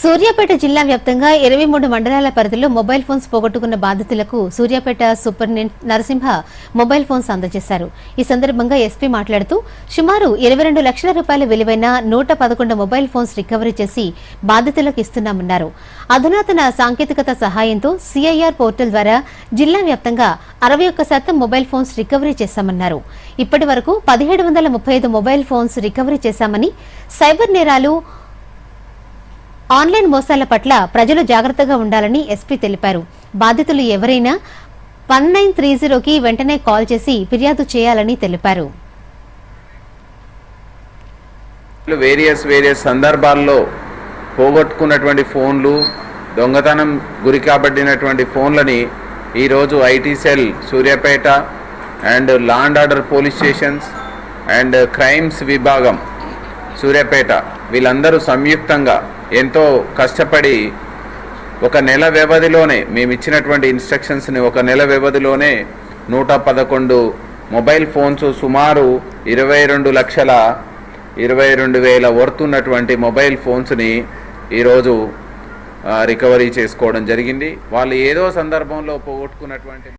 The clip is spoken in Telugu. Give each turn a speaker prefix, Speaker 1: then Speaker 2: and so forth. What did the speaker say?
Speaker 1: సూర్యాపేట జిల్లా వ్యాప్తంగా ఇరవై మూడు మండలాల పరిధిలో మొబైల్ ఫోన్స్ పోగొట్టుకున్న బాధితులకు Suryapet superintendent Narasimha mobile phones అందజేశారు. ఈ సందర్భంగా ఎస్పీ మాట్లాడుతూ సుమారు ఇరవై రెండు లక్షల రూపాయల విలువైన నూట పదకొండు మొబైల్ ఫోన్స్ రికవరీ చేసి బాధితులకు ఇస్తున్నామన్నారు. అధునాతన సాంకేతికత సహాయంతో సిఐఆర్ పోర్టల్ ద్వారా జిల్లా వ్యాప్తంగా అరవై ఒక్క శాతం మొబైల్ ఫోన్స్ రికవరీ చేశామన్నారు. ఇప్పటి వరకు పదిహేడు వందల ముప్పై ఐదు మొబైల్ ఫోన్స్ రికవరీ చేశామని సైబర్ నేరాలు ఆన్లైన్ మోసాల పట్ల ప్రజలు జాగ్రత్తగా ఉండాలని ఎస్పీ తెలిపారు. బాధితులు ఎవరైనా వన్ నైన్ త్రీ జీరోకి వెంటనే కాల్ చేసి ఫిర్యాదు చేయాలని తెలిపారు.
Speaker 2: వేరియస్ వేరియస్ సందర్భాల్లో పోగొట్టుకున్నటువంటి ఫోన్లు దొంగతనం గురి కాబడినటువంటి ఫోన్లని ఈరోజు IT cell Suryapet and land order police stations and crimes విభాగం సూర్యాపేట. వీళ్ళందరూ సంయుక్తంగా ఎంతో కష్టపడి ఒక నెల వ్యవధిలోనే మేము ఇచ్చినటువంటి ఇన్స్ట్రక్షన్స్ని ఒక నెల వ్యవధిలోనే నూట పదకొండు మొబైల్ ఫోన్స్ సుమారు ఇరవై రెండు లక్షల ఇరవై రెండు వేల వర్త్ ఉన్నటువంటి మొబైల్ ఫోన్స్ని ఈరోజు రికవరీ చేసుకోవడం జరిగింది. వాళ్ళు ఏదో సందర్భంలో పోగొట్టుకున్నటువంటి